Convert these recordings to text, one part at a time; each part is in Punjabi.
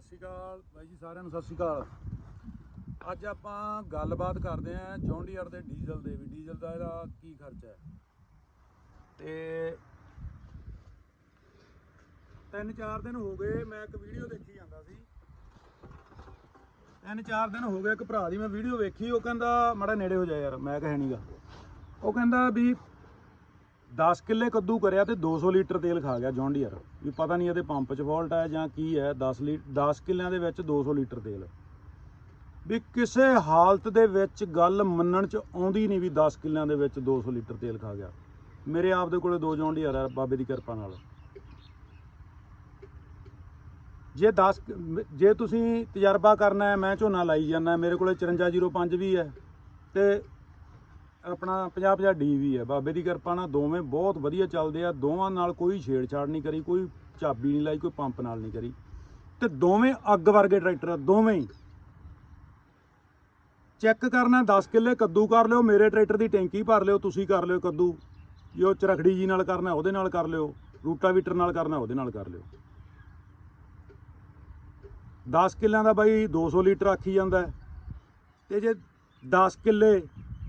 ਸਤਿ ਸ਼੍ਰੀ ਅਕਾਲ ਬਾਈ ਜੀ ਸਾਰਿਆਂ ਨੂੰ, ਸਤਿ ਸ਼੍ਰੀ ਅਕਾਲ। ਅੱਜ ਆਪਾਂ ਗੱਲਬਾਤ ਕਰਦੇ ਆਂ ਜੌਂਡੀਅਰ ਦੇ ਡੀਜ਼ਲ ਦੇ ਵੀ। ਡੀਜ਼ਲ ਦਾ ਇਹਦਾ ਕੀ ਖਰਚਾ ਹੈ? ਤੇ ਤਿੰਨ ਚਾਰ ਦਿਨ ਹੋ ਗਏ, ਮੈਂ ਇੱਕ ਵੀਡੀਓ ਦੇਖੀ ਜਾਂਦਾ ਸੀ। ਤਿੰਨ ਚਾਰ ਦਿਨ ਹੋ ਗਏ ਇੱਕ ਭਰਾ ਦੀ ਮੈਂ ਵੀਡੀਓ ਵੇਖੀ, ਉਹ ਕਹਿੰਦਾ, ਮੜਾ ਨੇੜੇ ਹੋ ਜਾ ਯਾਰ, ਮੈਂ ਕਹਿ ਨਹੀਂਗਾ ਉਹ ਕਹਿੰਦਾ ਵੀ 10 ਕਿੱਲੇ ਕੱਦੂ ਕਰਿਆ ਤੇ 200 ਲੀਟਰ ਤੇਲ ਖਾ ਗਿਆ ਜੌਂਡੀਅਰ ਵੀ ਪਤਾ ਨਹੀਂ ਇਹਦੇ ਪੰਪ 'ਚ ਫਾਲਟ ਹੈ ਜਾਂ ਕੀ ਹੈ 10 ਲੀ 10 ਕਿੱਲਿਆਂ ਦੇ ਵਿੱਚ 200 ਲੀਟਰ ਤੇਲ। ਵੀ ਕਿਸੇ ਹਾਲਤ ਦੇ ਵਿੱਚ ਗੱਲ ਮੰਨਣ 'ਚ ਆਉਂਦੀ ਨਹੀਂ ਵੀ 10 ਕਿੱਲਿਆਂ ਦੇ ਵਿੱਚ 200 ਲੀਟਰ ਤੇਲ ਖਾ ਗਿਆ। ਮੇਰੇ ਆਪ ਦੇ ਕੋਲੇ ਦੋ ਜੌਂਡੀਅਰ ਆ ਬਾਬੇ ਦੀ ਕਿਰਪਾ ਨਾਲ। ਜੇ 10 ਜੇ ਤੁਸੀਂ ਤਜਰਬਾ ਕਰਨਾ ਹੈ, ਮੈਂ ਝੋਨਾ ਲਾਈ ਜਾਂਦਾ, ਮੇਰੇ ਕੋਲੇ 5405 ਵੀ ਹੈ ਤੇ ਆਪਣਾ 50 50 ਡੀ ਵੀ ਹੈ ਬਾਬੇ ਦੀ ਕਿਰਪਾ ਨਾਲ ਦੋਵੇਂ ਬਹੁਤ ਵਧੀਆ ਚੱਲਦੇ ਆ। ਦੋਵਾਂ ਨਾਲ ਕੋਈ ਛੇੜਛਾੜ ਨਹੀਂ ਕਰੀ, ਕੋਈ ਚਾਬੀ ਨਹੀਂ ਲਾਈ, ਕੋਈ ਪੰਪ ਨਾਲ ਨਹੀਂ ਕਰੀ। ਤੇ ਦੋਵੇਂ ਅੱਗ ਵਰਗੇ ਟਰੈਕਟਰ ਆ, ਦੋਵੇਂ ਹੀ। ਚੈੱਕ ਕਰਨਾ 10 ਕਿੱਲੇ ਕੱਦੂ ਕਰ ਲਿਓ, ਮੇਰੇ ਟਰੈਕਟਰ ਦੀ ਟੈਂਕੀ ਭਰ ਲਿਓ, ਤੁਸੀਂ ਕਰ ਲਿਓ ਕੱਦੂ। ਜੋ ਚਰਖੜੀ ਜੀ ਨਾਲ ਕਰਨਾ, ਉਹਦੇ ਨਾਲ ਕਰ ਲਿਓ। ਰੂਟਾਵੀਟਰ ਨਾਲ ਕਰਨਾ, ਉਹਦੇ ਨਾਲ ਕਰ ਲਿਓ। 10 ਕਿੱਲਿਆਂ ਦਾ ਬਾਈ 200 ਲੀਟਰ ਆਖੀ ਜਾਂਦਾ। ਹੈ। ਤੇ ਜੇ 10 ਕਿੱਲੇ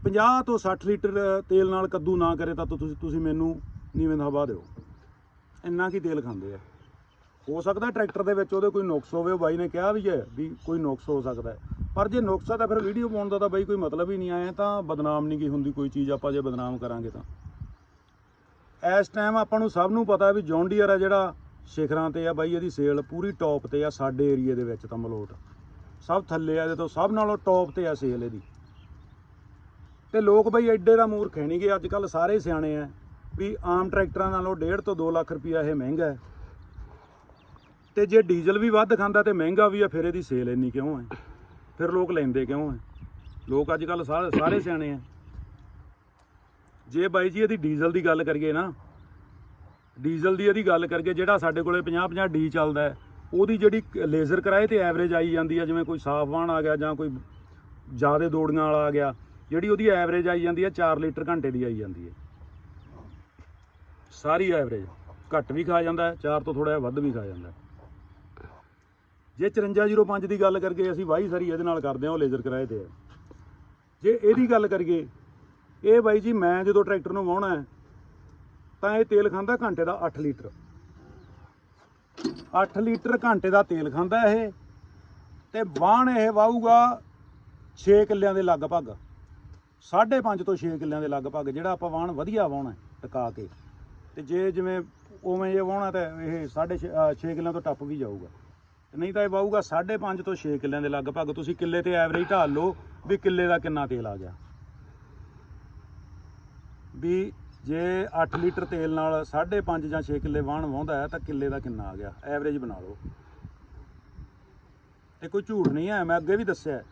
50 ਤੋਂ 60 ਲੀਟਰ ਤੇਲ ਨਾਲ ਕੱਦੂ ਨਾ ਕਰੇ ਤਾਂ ਤੁਸੀਂ ਤੁਸੀਂ ਮੈਨੂੰ ਨੀਵੇਂ ਦਾ ਹਵਾ ਦਿਓ। ਇੰਨਾ ਕੀ ਤੇਲ ਖਾਂਦੇ ਆ। ਹੋ ਸਕਦਾ ਟਰੈਕਟਰ ਦੇ ਵਿੱਚ ਉਹਦੇ ਕੋਈ ਨੁਕਸ ਹੋਵੇ, ਉਹ ਬਾਈ ਨੇ ਕਿਹਾ ਵੀ ਹੈ ਵੀ ਕੋਈ ਨੁਕਸ ਹੋ ਸਕਦਾ। ਪਰ ਜੇ ਨੁਕਸ ਆ ਤਾਂ ਫਿਰ ਵੀਡੀਓ ਪਾਉਣ ਦਾ ਤਾਂ ਬਾਈ ਕੋਈ ਮਤਲਬ ਹੀ ਨਹੀਂ ਆਇਆ ਤਾਂ ਬਦਨਾਮ ਨਹੀਂ ਕੀ ਹੁੰਦੀ ਕੋਈ ਚੀਜ਼, ਆਪਾਂ ਜੇ ਬਦਨਾਮ ਕਰਾਂਗੇ ਤਾਂ। ਇਸ ਟਾਈਮ ਆਪਾਂ ਨੂੰ ਸਭ ਨੂੰ ਪਤਾ ਵੀ ਜੌਨ ਡੀਅਰ ਆ ਜਿਹੜਾ ਸਿਖਰਾਂ ਤੇ ਆ, ਬਾਈ ਇਹਦੀ ਸੇਲ ਪੂਰੀ ਟੌਪ ਤੇ ਆ, ਸਾਡੇ ਏਰੀਏ ਦੇ ਵਿੱਚ ਤਾਂ ਮਲੋਟ। ਸਭ ਥੱਲੇ ਆ, ਇਹਦੇ ਤੋਂ ਸਭ ਨਾਲੋਂ ਟੌਪ ਤੇ ਆ ਸੇਲ ਇਹਦੀ। ਤੇ ਲੋਕ ਬਈ ਐਡੇ ਦਾ ਮੂਰਖ ਹੈ ਨਹੀਂਗੇ ਅੱਜ ਕੱਲ ਸਾਰੇ ਸਿਆਣੇ ਆ ਵੀ ਆਮ ਟਰੈਕਟਰਾਂ ਨਾਲੋਂ 1.5 ਤੋਂ 2 ਲੱਖ ਰੁਪਇਆ ਇਹ ਮਹਿੰਗਾ ਹੈ ਤੇ ਜੇ ਡੀਜ਼ਲ ਵੀ ਵੱਧ ਖਾਂਦਾ ਤੇ ਮਹਿੰਗਾ ਵੀ ਆ ਫਿਰ ਇਹਦੀ ਸੇਲ ਇੰਨੀ ਕਿਉਂ ਹੈ ਫਿਰ ਲੋਕ ਲੈਂਦੇ ਕਿਉਂ ਹੈ ਲੋਕ ਅੱਜ ਕੱਲ ਸਾਰੇ ਸਾਰੇ ਸਿਆਣੇ ਆ ਜੇ ਬਾਈ ਜੀ ਇਹਦੀ ਡੀਜ਼ਲ ਦੀ ਗੱਲ ਕਰੀਏ ਨਾ, ਡੀਜ਼ਲ ਦੀ ਇਹਦੀ ਗੱਲ ਕਰਕੇ ਜਿਹੜਾ ਸਾਡੇ ਕੋਲੇ 50 50 ਡੀ ਚੱਲਦਾ ਹੈ ਉਹਦੀ ਜਿਹੜੀ ਲੇਜ਼ਰ ਕਰਾਏ ਤੇ ਐਵਰੇਜ ਆਈ ਜਾਂਦੀ ਹੈ ਜਿਵੇਂ ਕੋਈ ਸਾਫ਼ ਵਾਹਣ ਆ ਗਿਆ ਜਾਂ ਕੋਈ ਜ਼ਿਆਦਾ ਦੌੜੀਆਂ ਵਾਲਾ ਆ ਗਿਆ ਜਿਹੜੀ ਉਹਦੀ ਐਵਰੇਜ ਆਈ ਜਾਂਦੀ ਹੈ 4 ਲੀਟਰ ਘੰਟੇ ਦੀ ਆਈ ਜਾਂਦੀ ਹੈ ਸਾਰੀ ਐਵਰੇਜ ਘੱਟ ਵੀ ਖਾ ਜਾਂਦਾ ਹੈ 4 ਤੋਂ ਥੋੜਾ ਜਿਹਾ ਵੱਧ ਵੀ ਖਾ ਜਾਂਦਾ ਹੈ। ਜੇ 5405 ਦੀ ਗੱਲ ਕਰਕੇ ਅਸੀਂ ਵਾਹੀ ਸਾਰੀ ਇਹਦੇ ਨਾਲ ਕਰਦੇ ਹਾਂ, ਉਹ ਲੇਜ਼ਰ ਕਿਰਾਏ ਤੇ ਹੈ। ਜੇ ਇਹਦੀ ਗੱਲ ਕਰੀਏ, ਇਹ ਬਾਈ ਜੀ ਮੈਂ ਜਦੋਂ ਟਰੈਕਟਰ ਨੂੰ ਵਾਹੁਣਾ ਤਾਂ ਇਹ ਤੇਲ ਖਾਂਦਾ ਘੰਟੇ ਦਾ 8 ਲੀਟਰ। 8 ਲੀਟਰ ਘੰਟੇ ਦਾ ਤੇਲ ਖਾਂਦਾ ਇਹ, ਤੇ ਵਾਹਣ ਇਹ ਵਾਹੂਗਾ 6 ਕਿੱਲਿਆਂ ਦੇ ਲਗਭਗ। 5.5 ਤੋਂ 6 ਕਿੱਲਿਆਂ ਦੇ ਲਗਭਗ ਜਿਹੜਾ ਆਪਾਂ ਵਾਹਣ ਵਧੀਆ ਵਾਹੁਣਾ ਹੈ, ਟਿਕਾ ਕੇ। ਤੇ ਜੇ ਜਿਵੇਂ ਉਵੇਂ ਜੇ ਵਾਹੁਣਾ ਤਾਂ ਇਹ 6.5 6 ਕਿੱਲਿਆਂ ਤੋਂ ਟੱਪ ਵੀ ਜਾਊਗਾ। ਨਹੀਂ ਤਾਂ ਇਹ ਵਾਹੂਗਾ 5.5 ਤੋਂ 6 ਕਿੱਲਿਆਂ ਦੇ ਲਗਭਗ। ਤੁਸੀਂ ਕਿੱਲੇ ਤੇ ਐਵਰੇਜ ਢਾਲ ਲਓ ਵੀ ਕਿੱਲੇ ਦਾ ਕਿੰਨਾ ਤੇਲ ਆ ਗਿਆ। ਵੀ ਜੇ 8 ਲੀਟਰ ਤੇਲ ਨਾਲ 5.5 ਜਾਂ 6 ਕਿੱਲੇ ਵਾਹਣ ਵਾਹੁੰਦਾ ਹੈ ਤਾਂ ਕਿੱਲੇ ਦਾ ਕਿੰਨਾ ਆ ਗਿਆ। ਐਵਰੇਜ ਬਣਾ ਲਓ। ਤੇ ਕੋਈ ਝੂਠ ਨਹੀਂ ਹੈ, ਮੈਂ ਅੱਗੇ ਵੀ ਦੱਸਿਆ ਹੈ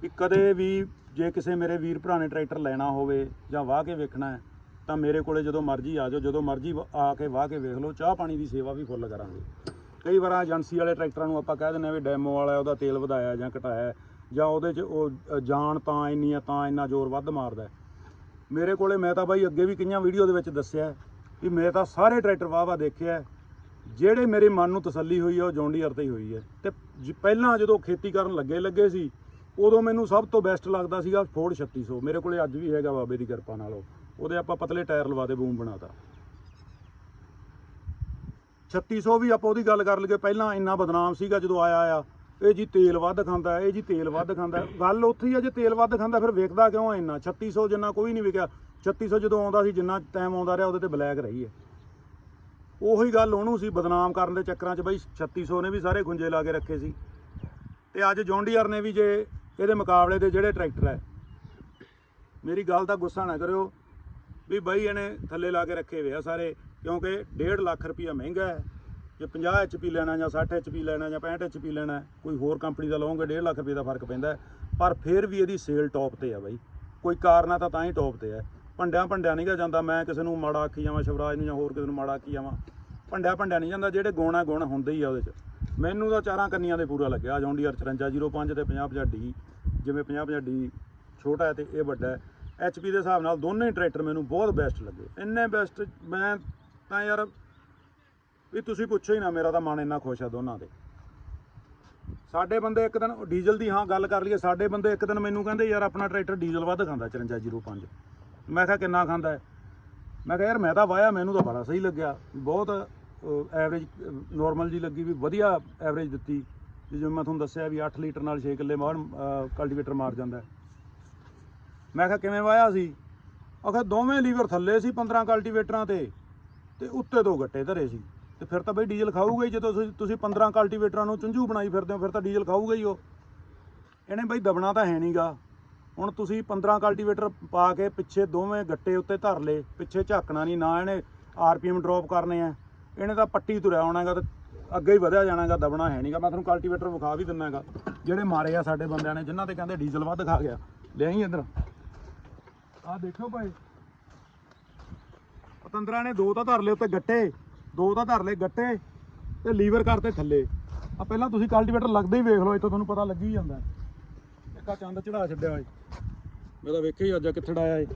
ਕਿ ਕਦੇ ਵੀ ਜੇ ਕਿਸੇ ਮੇਰੇ ਵੀਰ ਭਰਾ ਨੇ ਟਰੈਕਟਰ ਲੈਣਾ ਹੋਵੇ ਜਾਂ ਵਾਹ ਕੇ ਵੇਖਣਾ ਹੈ ਤਾਂ ਮੇਰੇ ਕੋਲੇ ਜਦੋਂ ਮਰਜ਼ੀ ਆ ਜਾਓ ਜਦੋਂ ਮਰਜ਼ੀ ਵ- ਆ ਕੇ ਵਾਹ ਕੇ ਵੇਖ ਲਓ ਚਾਹ ਪਾਣੀ ਦੀ ਸੇਵਾ ਵੀ ਫੁੱਲ ਕਰਾਂਗੇ। ਕਈ ਵਾਰ ਏਜੰਸੀ ਵਾਲੇ ਟਰੈਕਟਰਾਂ ਨੂੰ ਆਪਾਂ ਕਹਿ ਦਿੰਦੇ ਆ ਵੀ ਡੈਮੋ ਵਾਲਾ ਉਹਦਾ ਤੇਲ ਵਧਾਇਆ ਜਾਂ ਘਟਾਇਆ ਜਾਂ ਉਹਦੇ 'ਚ ਉਹ ਅ, ਜਾਨ ਤਾਂ ਇੰਨੀ ਆ ਤਾਂ ਇੰਨਾ ਜ਼ੋਰ ਵੱਧ ਮਾਰਦਾ ਮੇਰੇ ਕੋਲੇ ਮੈਂ ਤਾਂ ਬਾਈ ਅੱਗੇ ਵੀ ਕਈਆਂ ਵੀਡੀਓ ਦੇ ਵਿੱਚ ਦੱਸਿਆ ਵੀ ਮੈਂ ਤਾਂ ਸਾਰੇ ਟਰੈਕਟਰ ਵਾਹ ਵਾਹ ਦੇਖਿਆ ਜਿਹੜੇ ਮੇਰੇ ਮਨ ਨੂੰ ਤਸੱਲੀ ਹੋਈ ਹੈ ਉਹ ਜੌਂਡੀਅਰ ਤੇ ਹੀ ਹੋਈ ਹੈ। ਤੇ ਜ- ਪਹਿਲਾਂ ਜਦੋਂ ਖੇਤੀ ਕਰਨ ਲੱਗੇ ਲੱਗੇ ਸੀ ਉਦੋਂ ਮੈਨੂੰ ਸਭ ਤੋਂ ਬੈਸਟ ਲੱਗਦਾ ਸੀਗਾ ਫੋਰਡ 3600 ਮੇਰੇ ਕੋਲੇ ਅੱਜ ਵੀ ਹੈਗਾ ਬਾਬੇ ਦੀ ਕਿਰਪਾ ਨਾਲ ਉਹ। ਉਹਦੇ ਆਪਾਂ ਪਤਲੇ ਟਾਇਰ ਲਵਾ ਦੇ, ਬੂਮ ਬਣਾਤਾ। 3600 ਵੀ ਆਪਾਂ ਉਹਦੀ ਗੱਲ ਕਰ ਲਈਏ, ਪਹਿਲਾਂ ਇੰਨਾ ਬਦਨਾਮ ਸੀਗਾ ਜਦੋਂ ਆਇਆ ਆ। ਇਹ ਜੀ ਤੇਲ ਵੱਧ ਖਾਂਦਾ, ਇਹ ਜੀ ਤੇਲ ਵੱਧ ਖਾਂਦਾ। ਗੱਲ ਉੱਥੇ ਹੀ ਆ, ਜੇ ਤੇਲ ਵੱਧ ਖਾਂਦਾ ਫਿਰ ਵਿਕਦਾ ਕਿਉਂ ਹੈ ਇੰਨਾ? 3600 ਜਿੰਨਾ ਕੋਈ ਨਹੀਂ ਵਿਕਿਆ। 3600 ਜਦੋਂ ਆਉਂਦਾ ਸੀ, ਜਿੰਨਾ ਟਾਈਮ ਆਉਂਦਾ ਰਿਹਾ, ਉਹਦੇ ਤੇ ਬਲੈਕ ਰਹੀ ਹੈ ਉਹੀ ਗੱਲ ਉਹਨੂੰ ਸੀ ਬਦਨਾਮ ਕਰਨ ਦੇ ਚੱਕਰਾਂ 'ਚ ਬਈ 3600 ਨੇ ਵੀ ਸਾਰੇ ਗੁੰਜੇ ਲਾ ਕੇ ਰੱਖੇ ਸੀ। ਤੇ ਅੱਜ ਜੌਂਡੀਅਰ ਨੇ ਵੀ ਜੇ ਇਹਦੇ ਮੁਕਾਬਲੇ ਦੇ ਜਿਹੜੇ ਟਰੈਕਟਰ ਹੈ, ਮੇਰੀ ਗੱਲ ਦਾ ਗੁੱਸਾ ਨਾ ਕਰਿਓ ਵੀ ਬਾਈ ਇਹਨੇ ਥੱਲੇ ਲਾ ਕੇ ਰੱਖੇ ਹੋਏ ਆ ਸਾਰੇ, ਕਿਉਂਕਿ 1.5 ਲੱਖ ਰੁਪਈਆ ਮਹਿੰਗਾ ਹੈ। ਜੇ 50 ਐਚਪੀ ਲੈਣਾ ਜਾਂ 60 ਐਚਪੀ ਲੈਣਾ ਜਾਂ 65 ਐਚਪੀ ਲੈਣਾ ਕੋਈ ਹੋਰ ਕੰਪਨੀ ਦਾ ਲਓਗੇ 1.5 ਲੱਖ ਰੁਪਏ ਦਾ ਫ਼ਰਕ ਪੈਂਦਾ ਪਰ ਫਿਰ ਵੀ ਇਹਦੀ ਸੇਲ ਟੌਪ ਤੇ ਆ ਬਾਈ। ਕੋਈ ਕਾਰਨ ਤਾਂ ਤਾਂ ਹੀ ਟੌਪ ਤੇ ਹੈ। ਭੰਡਿਆਂ ਭੰਡਿਆਂ ਨਹੀਂ ਜਾਂਦਾ, ਮੈਂ ਕਿਸੇ ਨੂੰ ਮਾੜਾ ਆਖੀ ਜਾਵਾਂ, ਸ਼ਿਵਰਾਜ ਨੂੰ ਜਾਂ ਹੋਰ ਕਿਸੇ ਨੂੰ ਮਾੜਾ ਆਖੀ ਜਾਵਾਂ। ਭੰਡਿਆਂ ਭੰਡਿਆਂ ਨਹੀਂ ਜਾਂਦਾ, ਜਿਹੜੇ ਗੁਣ ਆ, ਗੁਣ ਹੁੰਦੇ ਹੀ ਆ ਉਹਦੇ 'ਚ। ਮੈਨੂੰ ਤਾਂ ਚਾਰਾਂ ਕੰਨੀਆਂ ਦੇ ਪੂਰਾ ਲੱਗਿਆ। ਜੌਂਡੀਅਰ 5405 ਤੇ 5050 ਡੀ ਜਿਵੇਂ 5050 ਡੀ ਛੋਟਾ ਹੈ ਤੇ ਇਹ ਵੱਡਾ ਹੈ। ਐਚਪੀ ਦੇ ਹਿਸਾਬ ਨਾਲ ਦੋਨੇ ਹੀ ਟਰੈਕਟਰ ਮੈਨੂੰ ਬਹੁਤ ਬੈਸਟ ਲੱਗੇ। ਇੰਨੇ ਬੈਸਟ ਮੈਂ ਤਾਂ ਯਾਰ ਵੀ ਤੁਸੀਂ ਪੁੱਛੋ ਹੀ ਨਾ, ਮੇਰਾ ਤਾਂ ਮਨ ਇੰਨਾ ਖੁਸ਼ ਆ ਦੋਨਾਂ ਦੇ। ਸਾਡੇ ਬੰਦੇ ਇੱਕ ਦਿਨ ਡੀਜ਼ਲ ਦੀ ਹਾਂ ਗੱਲ ਕਰ ਲਈਏ, ਸਾਡੇ ਬੰਦੇ ਇੱਕ ਦਿਨ ਮੈਨੂੰ ਕਹਿੰਦੇ ਯਾਰ ਆਪਣਾ ਟਰੈਕਟਰ ਡੀਜ਼ਲ ਵੱਧ ਖਾਂਦਾ 5405 ਮੈਂ ਕਿਹਾ ਕਿੰਨਾ ਖਾਂਦਾ ਮੈਂ ਕਿਹਾ ਯਾਰ ਮੈਂ ਤਾਂ ਵਾਇਆ, ਮੈਨੂੰ ਤਾਂ ਬੜਾ ਸਹੀ ਲੱਗਿਆ। ਬਹੁਤ ਐਵਰੇਜ ਨਾਰਮਲ ਜੀ ਲੱਗੀ ਵੀ ਵਧੀਆ ਐਵਰੇਜ ਦਿੱਤੀ। ਜਿਵੇਂ ਮੈਂ ਤੁਹਾਨੂੰ ਦੱਸਿਆ ਵੀ 8 ਲੀਟਰ ਨਾਲ 6 ਕਿੱਲੇ ਮਾਰ ਕਲਟੀਵੇਟਰ ਮਾਰ ਜਾਂਦਾ। ਮੈਂ ਕਿਹਾ ਕਿਵੇਂ ਵਾਇਆ ਸੀ? ਆਖਿਆ ਦੋਵੇਂ ਲੀਵਰ ਥੱਲੇ ਸੀ 15 ਕਲਟੀਵੇਟਰਾਂ ਤੇ ਤੇ ਉੱਤੇ ਦੋ ਗੱਟੇ ਧਰੇ ਸੀ। ਤੇ ਫਿਰ ਤਾਂ ਬਈ ਡੀਜ਼ਲ ਖਾਊਗਾ ਹੀ, ਜੇ ਤੁਸੀਂ- ਤੁਸੀਂ 15 ਕਲਟੀਵੇਟਰਾਂ ਨੂੰ ਚੁੰਝੂ ਬਣਾਈ ਫਿਰਦੇ ਹੋ, ਫਿਰ ਤਾਂ ਡੀਜ਼ਲ ਖਾਊਗਾ ਹੀ ਉਹ। ਇਹਨੇ ਬਈ ਦਬਣਾ ਤਾਂ ਹੈ ਨਹੀਂਗਾ ਹੁਣ ਤੁਸੀਂ 15 ਕਲਟੀਵੇਟਰ ਪਾ ਕੇ ਪਿੱਛੇ ਦੋਵੇਂ ਗੱਟੇ ਉੱਤੇ ਧਰ ਲਏ, ਪਿੱਛੇ ਝਾਕਣਾ ਨਹੀਂ ਨਾ ਇਹਨੇ ਆਰਪੀਐਮ ਡ੍ਰੌਪ ਕਰਨੇ ਆ। ਇਹਨੇ ਤਾਂ ਪੱਟੀ ਤੁਰਿਆ ਹੋਣਾਗਾ ਤੇ ਅੱਗੇ ਹੀ ਵਧਿਆ ਜਾਣਾਗਾ ਦਬਣਾ ਹੈ ਨਹੀਂਗਾ ਮੈਂ ਤੁਹਾਨੂੰ ਕਲਟੀਵੇਟਰ ਵਿਖਾ ਵੀ ਦਿੰਨਾਗਾ ਜਿਹੜੇ ਮਾਰੇ ਆ ਸਾਡੇ ਬੰਦਿਆਂ ਨੇ, ਜਿਨ੍ਹਾਂ ਤੇ ਕਹਿੰਦੇ ਡੀਜ਼ਲ ਵੱਧ ਖਾ ਗਿਆ। ਲਿਆਈ ਇੱਧਰ। ਆਹ ਦੇਖੋ ਭਾਈ। ਪਤੰਦਰਾ ਨੇ ਦੋ ਤਾਂ ਧਰ ਲਏ ਉੱਤੇ ਗੱਟੇ, ਦੋ ਤਾਂ ਧਰ ਲਏ ਗੱਟੇ ਤੇ ਲੀਵਰ ਕਰਤੇ ਥੱਲੇ। ਆ ਪਹਿਲਾਂ ਤੁਸੀਂ ਕਲਟੀਵੇਟਰ ਲੱਗਦੇ ਹੀ ਵੇਖ ਲਓ, ਇੱਥੋਂ ਤੁਹਾਨੂੰ ਪਤਾ ਲੱਗ ਹੀ ਜਾਂਦਾ। ਇੱਕ ਚੰਦ ਚੜਾ ਛੱਡਿਆ ਓਏ ਮੈਂ ਤਾਂ ਵੇਖਿਆ ਹੀ ਅੱਜ ਆ ਕਿੱਥੇ ਡਾਇਆ ਏ।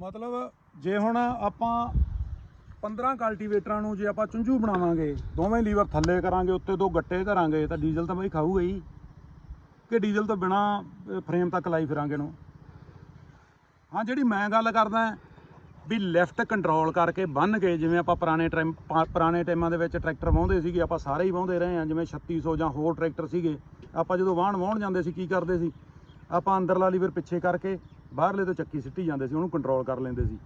ਮਤਲਬ ਜੇ ਹੁਣ ਆਪਾਂ 15 ਕਲਟੀਵੇਟਰਾਂ ਨੂੰ ਜੇ ਆਪਾਂ ਚੁੰਝੂ ਬਣਾਵਾਂਗੇ, ਦੋਵੇਂ ਲੀਵਰ ਥੱਲੇ ਕਰਾਂਗੇ, ਉੱਤੇ ਦੋ ਗੱਟੇ ਧਰਾਂਗੇ, ਤਾਂ ਡੀਜ਼ਲ ਤਾਂ ਬਈ ਖਾਊਗਾ ਹੀ। ਕਿ ਡੀਜ਼ਲ ਤੋਂ ਬਿਨਾ ਫਰੇਮ ਤੱਕ ਲਾਈ ਫਿਰਾਂਗੇ ਨੂੰ ਹਾਂ, ਜਿਹੜੀ ਮੈਂ ਗੱਲ ਕਰਦਾ ਵੀ ਲੈਫਟ ਕੰਟਰੋਲ ਕਰਕੇ ਬੰਨ ਕੇ, ਜਿਵੇਂ ਆਪਾਂ ਪੁਰਾਣੇ ਟਾਈਮ ਪਾ- ਪੁਰਾਣੇ ਟਾਈਮਾਂ ਦੇ ਵਿੱਚ ਟਰੈਕਟਰ ਵਾਹੁੰਦੇ ਸੀਗੇ, ਆਪਾਂ ਸਾਰੇ ਹੀ ਵਾਹੁੰਦੇ ਰਹੇ ਹਾਂ, ਜਿਵੇਂ 3600 ਜਾਂ ਹੋਰ ਟਰੈਕਟਰ ਸੀਗੇ। ਆਪਾਂ ਜਦੋਂ ਵਾਹਣ ਵਾਹੁਣ ਜਾਂਦੇ ਸੀ, ਕੀ ਕਰਦੇ ਸੀ? ਆਪਾਂ ਅੰਦਰਲਾ ਲੀਵਰ ਪਿੱਛੇ ਕਰਕੇ ਬਾਹਰਲੇ ਤੋਂ ਚੱਕੀ ਸਿੱਟੀ ਜਾਂਦੇ ਸੀ, ਉਹਨੂੰ ਕੰਟਰੋਲ ਕਰ ਲੈਂਦੇ ਸੀ।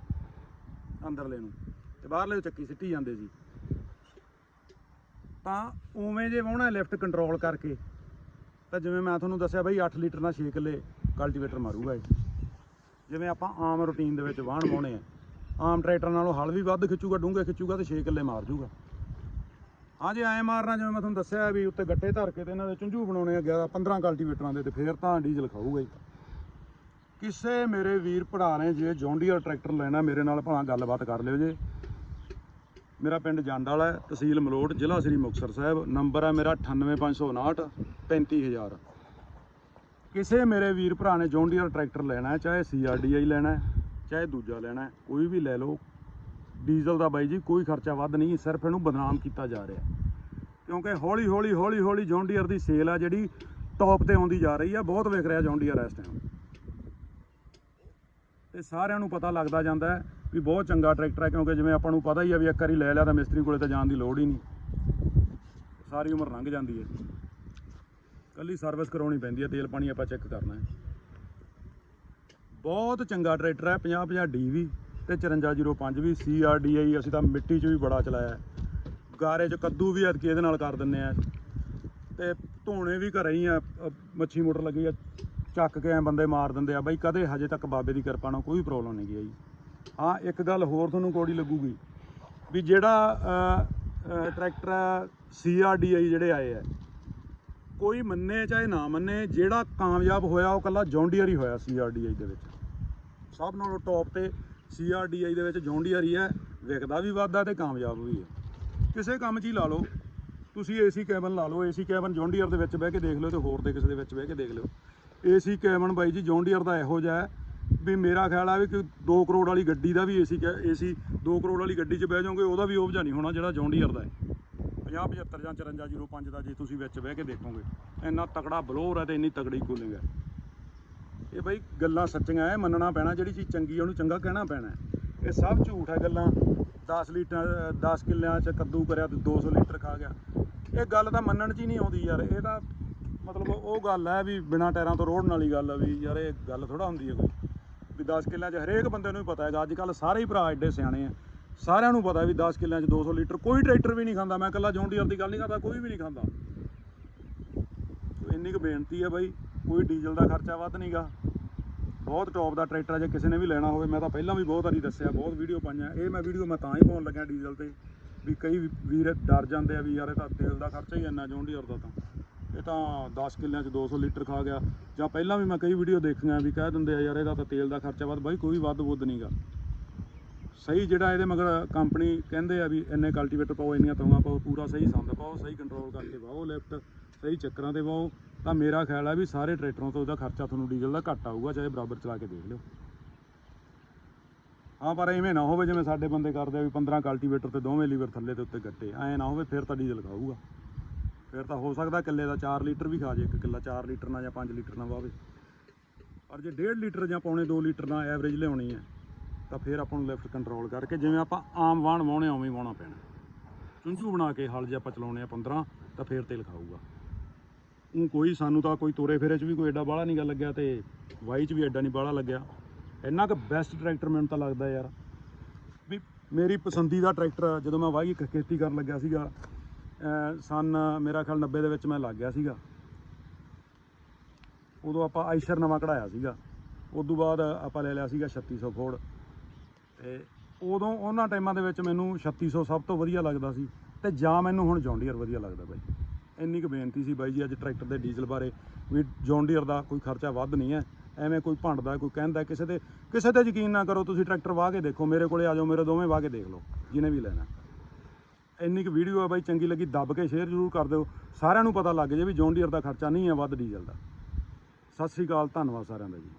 ਅੰਦਰਲੇ ਨੂੰ। ਤੇ ਬਾਹਰਲੇ ਤੋਂ ਚੱਕੀ ਸਿੱਟੀ ਜਾਂਦੇ ਸੀ। ਤਾਂ ਉਵੇਂ ਜੇ ਵਾਹੁਣਾ ਲਿਫਟ ਕੰਟਰੋਲ ਕਰਕੇ, ਤਾਂ ਜਿਵੇਂ ਮੈਂ ਤੁਹਾਨੂੰ ਦੱਸਿਆ ਬਈ 8 ਲੀਟਰ ਨਾਲ 6 ਕਿੱਲੇ ਕਲਟੀਵੇਟਰ ਮਾਰੂਗਾ ਇਹ। ਜਿਵੇਂ ਆਪਾਂ ਆਮ ਰੂਟੀਨ ਦੇ ਵਿੱਚ ਵਾਹਣ ਵਾਹੁਣੇ ਆ। ਆਮ ਟਰੈਕਟਰ ਨਾਲੋਂ ਹਲ ਵੀ ਵੱਧ ਖਿੱਚੂਗਾ, ਡੂੰਘੇ ਖਿੱਚੂਗਾ ਤੇ 6 ਕਿੱਲੇ ਮਾਰ ਜੂਗਾ। ਹਾਂ ਜੇ ਐ ਮਾਰਨਾ, ਜਿਵੇਂ ਮੈਂ ਤੁਹਾਨੂੰ ਦੱਸਿਆ ਵੀ ਉੱਤੇ ਗੱਟੇ ਧਰ ਕੇ ਤੇ ਇਹਨਾਂ ਦੇ ਚੁੰਝੂ ਬਣਾਉਣੇ ਆ 11 15 ਕਲਟੀਵੇਟਰਾਂ ਦੇ ਤੇ ਫੇਰ ਤਾਂ ਡੀਜ਼ਲ ਖਾਊਗਾ ਹੀ। ਕਿਸੇ ਮੇਰੇ ਵੀਰ ਭਰਾ ਨੇ ਜੇ ਜੌਂਡੀਅਰ ਟਰੈਕਟਰ ਲੈਣਾ, ਮੇਰੇ ਨਾਲ ਭਾਵੇਂ ਗੱਲਬਾਤ ਕਰ ਲਿਓ ਜੇ। ਮੇਰਾ ਪਿੰਡ ਜੰਡ ਹੈ, ਤਹਿਸੀਲ ਮਲੋਟ, ਜ਼ਿਲ੍ਹਾ ਸ੍ਰੀ ਮੁਕਤਸਰ ਸਾਹਿਬ। ਨੰਬਰ ਹੈ ਮੇਰਾ 98559 35000 ਕਿਸੇ ਮੇਰੇ ਵੀਰ ਭਰਾ ਨੇ ਜੌਂਡੀਅਰ ਟਰੈਕਟਰ ਲੈਣਾ ਹੈ, ਚਾਹੇ ਸੀਆਰਡੀਆਈ ਲੈਣਾ ਚਾਹੇ ਦੂਜਾ ਲੈਣਾ ਕੋਈ ਵੀ ਲੈ ਲਓ। ਡੀਜ਼ਲ ਦਾ ਬਾਈ ਜੀ ਕੋਈ ਖਰਚਾ ਵੱਧ ਨਹੀਂ, ਸਿਰਫ ਇਹਨੂੰ ਬਦਨਾਮ ਕੀਤਾ ਜਾ ਰਿਹਾ। ਕਿਉਂਕਿ ਹੌਲੀ ਹੌਲੀ ਹੌਲੀ ਹੌਲੀ ਜੌਂਡੀਅਰ ਦੀ ਸੇਲ ਆ ਜਿਹੜੀ ਟੌਪ ਤੇ ਆਉਂਦੀ ਜਾ ਰਹੀ ਆ, ਬਹੁਤ ਵਿਖ ਰਿਹਾ ਜੌਂਡੀਅਰ ਇਸ ਟਾਈਮ ਤੇ ਸਾਰਿਆਂ ਨੂੰ ਪਤਾ ਲੱਗਦਾ ਜਾਂਦਾ ਹੈ ਵੀ ਬਹੁਤ ਚੰਗਾ ਟਰੈਕਟਰ ਹੈ, ਕਿਉਂਕਿ ਜਿਵੇਂ ਆਪਾਂ ਨੂੰ ਪਤਾ ਹੀ ਆ ਵੀ ਇੱਕ ਵਾਰੀ ਲੈ ਲਿਆ ਤਾਂ ਮਿਸਤਰੀ ਕੋਲੇ ਤਾਂ ਜਾਣ ਦੀ ਲੋੜ ਹੀ ਨਹੀਂ। ਸਾਰੀ ਉਮਰ ਲੰਘ ਜਾਂਦੀ ਹੈ। ਕੱਲੀ ਸਰਵਿਸ ਕਰਾਉਣੀ ਪੈਂਦੀ ਹੈ, ਤੇਲ ਪਾਣੀ ਆਪਾਂ ਚੈੱਕ ਕਰਨਾ ਹੈ। ਬਹੁਤ ਚੰਗਾ ਟਰੈਕਟਰ ਹੈ 50 50 ਡੀਵੀ ਤੇ 5405 ਵੀ ਸੀਆਰਡੀਆਈ ਅਸੀਂ ਤਾਂ ਮਿੱਟੀ 'ਚ ਵੀ ਬੜਾ ਚਲਾਇਆ ਗਾਰੇ 'ਚ ਕੱਦੂ ਵੀ ਐਤਕੀ ਇਹਦੇ ਨਾਲ ਕਰ ਦਿੰਨੇ ਆ। ਤੇ ਧੋਣੇ ਵੀ ਘਰੇ ਹੀ ਆ ਮੱਛੀ ਮੋਟਰ ਲੱਗੀ ਆ ਚੱਕ ਕੇ ਐ ਬੰਦੇ ਮਾਰ ਦਿੰਦੇ ਆ ਬਾਈ ਕਦੇ ਹਜੇ ਤੱਕ ਬਾਬੇ ਦੀ ਕਿਰਪਾ ਨਾਲ ਕੋਈ ਪ੍ਰੋਬਲਮ ਨਹੀਂ ਗਈ ਹਾਂ ਇੱਕ ਗੱਲ ਹੋਰ ਤੁਹਾਨੂੰ ਕੋੜੀ ਲੱਗੂਗੀ ਵੀ ਜਿਹੜਾ ਅ, ਅ, ਟਰੈਕਟਰ ਸੀਆਰਡੀਆਈ ਜਿਹੜੇ ਆਏ ਆ ਕੋਈ ਮੰਨੇ ਚਾਹੇ ਨਾ ਮੰਨੇ ਜਿਹੜਾ ਕਾਮਯਾਬ ਹੋਇਆ ਉਹ ਕੱਲਾ ਜੌਂਡੀਅਰ ਹੀ ਹੋਇਆ ਸੀਆਰਡੀਆਈ ਦੇ ਵਿੱਚ। ਸਭ ਨਾਲੋਂ ਟੌਪ ਤੇ ਸੀਆਰਡੀਆਈ ਦੇ ਵਿੱਚ ਜੌਂਡੀਅਰ ਹੀ ਹੈ ਵਿਕਦਾ ਵੀ ਵੱਧਦਾ ਤੇ ਕਾਮਯਾਬ ਵੀ ਹੈ ਕਿਸੇ ਕੰਮ 'ਚ ਹੀ ਲਾ ਲਓ ਤੁਸੀਂ ਏਸੀ ਕੈਬਨ ਲਾ ਲਓ ਏਸੀ ਕੈਬਨ ਜੌਂਡੀਅਰ ਦੇ ਵਿੱਚ ਬਹਿ ਕੇ ਦੇਖ ਲਿਓ ਤੇ ਹੋਰ ਦੇ ਕਿਸੇ ਦੇ ਵਿੱਚ ਬਹਿ ਕੇ ਦੇਖ ਲਿਓ। ਏਸੀ ਕੈਬਨ ਬਾਈ ਜੀ ਜੌਂਡੀਅਰ ਦਾ ਇਹੋ ਜਿਹਾ ਹੈ। ਵੀ ਮੇਰਾ ਖਿਆਲ ਆ ਵੀ ਕਿ 2 ਕਰੋੜ ਵਾਲੀ ਗੱਡੀ ਦਾ ਵੀ ਏਸੀ ਏਸੀ 2 ਕਰੋੜ ਵਾਲੀ ਗੱਡੀ 'ਚ ਬਹਿ ਜਾਓਗੇ, ਉਹਦਾ ਵੀ ਉਪਜਾ ਨਹੀਂ ਹੋਣਾ ਜਿਹੜਾ ਜੌਂਡੀਅਰ ਦਾ ਹੈ। 50 75 ਜਾਂ 5405 ਦਾ ਜੇ ਤੁਸੀਂ ਵਿੱਚ ਬਹਿ ਕੇ ਦੇਖੋਗੇ, ਇੰਨਾ ਤਕੜਾ ਬਲੋਰ ਹੈ ਤੇ ਇੰਨੀ ਤਕੜੀ ਕੂਲਿੰਗ ਹੈ। ਇਹ ਬਈ ਗੱਲਾਂ ਸੱਚੀਆਂ ਐ, ਮੰਨਣਾ ਪੈਣਾ, ਜਿਹੜੀ ਚੀਜ਼ ਚੰਗੀ ਉਹਨੂੰ ਚੰਗਾ ਕਹਿਣਾ ਪੈਣਾ ਇਹ ਸਭ ਝੂਠ ਹੈ ਗੱਲਾਂ। 10 ਲੀਟਰ 10 ਕਿੱਲਿਆਂ ਚ ਕੱਦੂ ਕਰਿਆ ਤੇ 200 ਲੀਟਰ ਖਾ ਗਿਆ। ਇਹ ਗੱਲ ਤਾਂ ਮੰਨਣ ਚ ਹੀ ਨਹੀਂ ਆਉਂਦੀ ਯਾਰ, ਇਹ ਤਾਂ ਮਤਲਬ ਉਹ ਗੱਲ ਹੈ ਵੀ ਬਿਨਾ ਟਾਇਰਾਂ ਤੋਂ ਰੋੜਨ ਵਾਲੀ ਗੱਲ ਆ ਵੀ ਯਾਰ ਇਹ ਗੱਲ ਥੋੜਾ ਹੁੰਦੀ ਹੈ ਕੋਈ। ਵੀ 10 ਕਿੱਲਿਆਂ ਚ ਹਰੇਕ ਬੰਦੇ ਨੂੰ ਹੀ ਪਤਾ ਹੈਗਾ ਅੱਜ ਕੱਲ ਸਾਰੇ ਹੀ ਭਰਾ ਐਡੇ ਸਿਆਣੇ ਆ। ਸਾਰਿਆਂ ਨੂੰ ਪਤਾ ਵੀ 10 ਕਿੱਲਿਆਂ ਚ 200 ਲੀਟਰ, ਕੋਈ ਟਰੈਕਟਰ ਵੀ ਨਹੀਂ ਖਾਂਦਾ। ਮੈਂ ਇਕੱਲਾ ਜੌਂਡੀਅਰ ਦੀ ਗੱਲ ਨਹੀਂ ਕਰਦਾ, ਕੋਈ ਵੀ ਨਹੀਂ ਖਾਂਦਾ। ਇੰਨੀ ਕੁ ਬੇਨਤੀ ਹੈ ਬਾਈ, ਕੋਈ ਡੀਜ਼ਲ ਦਾ ਖਰਚਾ ਵੱਧ ਨਹੀਂਗਾ ਬਹੁਤ ਟੌਪ ਦਾ ਟਰੈਕਟਰ ਜੇ ਕਿਸੇ ਨੇ ਵੀ ਲੈਣਾ ਹੋਵੇ, ਮੈਂ ਤਾਂ ਪਹਿਲਾਂ ਵੀ ਬਹੁਤ ਵਾਰੀ ਦੱਸਿਆ, ਬਹੁਤ ਵੀਡੀਓ ਪਾਈਆਂ। ਇਹ ਮੈਂ ਵੀਡੀਓ ਮੈਂ ਤਾਂ ਹੀ ਪਾਉਣ ਲੱਗਿਆ ਡੀਜ਼ਲ ਤੇ, ਵੀ ਕਈ ਵੀਰ ਡਰ ਜਾਂਦੇ ਆ ਵੀ ਯਾਰ ਇਹ ਤਾਂ ਤੇਲ ਦਾ ਖਰਚਾ ਹੀ ਇੰਨਾ ਜੌਂਡੀਅਰ ਦਾ ਤਾਂ। ਇਹ ਤਾਂ 10 ਕਿੱਲਿਆਂ 'ਚ 200 ਲੀਟਰ ਖਾ ਗਿਆ। ਜਾਂ ਪਹਿਲਾਂ ਵੀ ਮੈਂ ਕਈ ਵੀਡੀਓ ਦੇਖੀਆਂ ਵੀ ਕਹਿ ਦਿੰਦੇ ਆ, ਯਾਰ ਇਹਦਾ ਤਾਂ ਤੇਲ ਦਾ ਖਰਚਾ ਵੱਧ, ਬਾਈ ਕੋਈ ਵੱਧ ਬੁੱਧ ਨਹੀਂਗਾ ਸਹੀ ਜਿਹੜਾ ਇਹਦੇ ਮਗਰ ਕੰਪਨੀ ਕਹਿੰਦੇ ਆ ਵੀ ਇੰਨੇ ਕਲਟੀਵੇਟਰ ਪਾਓ, ਇੰਨੀਆਂ ਤਵਾਂ ਪਾਓ, ਪੂਰਾ ਸਹੀ ਸੰਦ ਪਾਓ, ਸਹੀ ਕੰਟਰੋਲ ਕਰਕੇ ਵਾਓ ਲਿਫਟ ਸਹੀ ਚੱਕਰਾਂ ਤੇ ਵਾਓ। ਤਾਂ ਮੇਰਾ ਖਿਆਲ ਆ ਵੀ ਸਾਰੇ ਟਰੈਕਟਰਾਂ ਤੋਂ ਉਹਦਾ ਖਰਚਾ ਤੁਹਾਨੂੰ ਡੀਜ਼ਲ ਦਾ ਘੱਟ ਆਊਗਾ, ਚਾਹੇ ਬਰਾਬਰ ਚਲਾ ਕੇ ਦੇਖ ਲਿਓ। ਹਾਂ, ਪਰ ਐਵੇਂ ਨਾ ਹੋਵੇ ਜਿਵੇਂ ਸਾਡੇ ਬੰਦੇ ਕਰਦੇ ਆ ਵੀ 15 ਕਲਟੀਵੇਟਰ ਤੇ ਦੋਵੇਂ ਲੀਵਰ ਥੱਲੇ ਤੇ ਉੱਤੇ ਗੱਟੇ, ਐਂ ਨਾ ਹੋਵੇ ਫਿਰ ਤਾਂ ਡੀਜ਼ਲ ਖਾਊਗਾ। ਫਿਰ ਤਾਂ ਹੋ ਸਕਦਾ ਕਿੱਲੇ ਦਾ 4 ਲੀਟਰ ਵੀ ਖਾ ਜੇ, ਇੱਕ ਕਿੱਲਾ 4 ਲੀਟਰ ਨਾਲ ਜਾਂ 5 ਲੀਟਰ ਨਾਲ ਵਾਵੇ। ਪਰ ਜੇ 1.5 ਲੀਟਰ ਜਾਂ ਪੌਣੇ 2 ਲੀਟਰ ਨਾਲ ਐਵਰੇਜ ਲਿਆਉਣੀ ਹੈ, ਤਾਂ ਫਿਰ ਆਪਾਂ ਨੂੰ ਲਿਫਟ ਕੰਟਰੋਲ ਕਰਕੇ ਜਿਵੇਂ ਆਪਾਂ ਆਮ ਵਾਹਣ ਵਾਹੁਣੇ ਉਵੇਂ ਹੀ ਪੈਣਾ। ਚੁੰਝੂ ਬਣਾ ਕੇ ਹਲ ਜੇ ਆਪਾਂ ਚਲਾਉਣੇ ਆ 15 ਤਾਂ ਫਿਰ ਤੇਲ ਖਾਊਗਾ। ਉਹ ਕੋਈ ਸਾਨੂੰ ਤਾਂ ਕੋਈ ਤੋਰੇ ਫੇਰੇ 'ਚ ਵੀ ਕੋਈ ਐਡਾ ਬਾਹਲਾ ਨਹੀਂ ਗੱਲ ਲੱਗਿਆ ਤੇ ਵਾਈ 'ਚ ਵੀ ਐਡਾ ਨਹੀਂ ਬਾਹਲਾ ਲੱਗਿਆ। ਇੰਨਾ ਕੁ ਬੈਸਟ ਟਰੈਕਟਰ ਮੈਨੂੰ ਤਾਂ ਲੱਗਦਾ ਯਾਰ। ਵੀ ਮੇਰੀ ਪਸੰਦੀਦਾ ਟਰੈਕਟਰ ਜਦੋਂ ਮੈਂ ਵਾਹੀ ਖ- ਖੇਤੀ ਕਰਨ ਲੱਗਿਆ ਸੀਗਾ ਸਨ, ਮੇਰਾ ਖਿਆਲ 90 ਦੇ ਵਿੱਚ ਮੈਂ ਲੱਗ ਗਿਆ ਸੀਗਾ। ਉਦੋਂ ਆਪਾਂ ਆਈਸ਼ਰ ਨਵਾਂ ਕਢਾਇਆ ਸੀਗਾ। ਉਸ ਤੋਂ ਬਾਅਦ ਆਪਾਂ ਲੈ ਲਿਆ ਸੀਗਾ 3600 ਫੋਰਡ ਤੇ ਉਦੋਂ ਉਹਨਾਂ ਟਾਈਮਾਂ ਦੇ ਵਿੱਚ ਮੈਨੂੰ 3600 ਸਭ ਤੋਂ ਵਧੀਆ ਲੱਗਦਾ ਸੀ ਤੇ ਜਾਂ ਮੈਨੂੰ ਹੁਣ ਜੌਂਡੀਅਰ ਵਧੀਆ ਲੱਗਦਾ ਬਾਈ। ਇੰਨੀ ਕੁ ਬੇਨਤੀ ਸੀ ਬਾਈ ਜੀ, ਅੱਜ ਟਰੈਕਟਰ ਦੇ ਡੀਜ਼ਲ ਬਾਰੇ ਵੀ ਜੌਂਡੀਅਰ ਦਾ ਕੋਈ ਖਰਚਾ ਵੱਧ ਨਹੀਂ ਹੈ। ਐਵੇਂ ਕੋਈ ਭੰਡਦਾ ਕੋਈ ਕਹਿੰਦਾ ਕਿਸੇ ਤੇ ਕਿਸੇ ਤੇ ਯਕੀਨ ਨਾ ਕਰੋ, ਤੁਸੀਂ ਟਰੈਕਟਰ ਵਾਹ ਕੇ ਦੇਖੋ, ਮੇਰੇ ਕੋਲੇ ਆ ਜਾਓ, ਮੇਰੇ ਦੋਵੇਂ ਵਾਹ ਕੇ ਦੇਖ ਲਓ ਜਿਹਨੇ ਵੀ ਲੈਣਾ। ਇੰਨੀ ਕੁ ਵੀਡੀਓ ਆ ਬਾਈ, ਚੰਗੀ ਲੱਗੀ, ਦੱਬ ਕੇ ਸ਼ੇਅਰ ਜ਼ਰੂਰ ਕਰ ਦਿਓ। ਸਾਰਿਆਂ ਨੂੰ ਪਤਾ ਲੱਗ ਜੇ ਵੀ ਜੌਂਡੀਅਰ ਦਾ ਖਰਚਾ ਨਹੀਂ ਹੈ ਵੱਧ ਡੀਜ਼ਲ ਦਾ। ਸਤਿ ਸ੍ਰੀ ਅਕਾਲ, ਧੰਨਵਾਦ ਸਾਰਿਆਂ ਦਾ ਜੀ।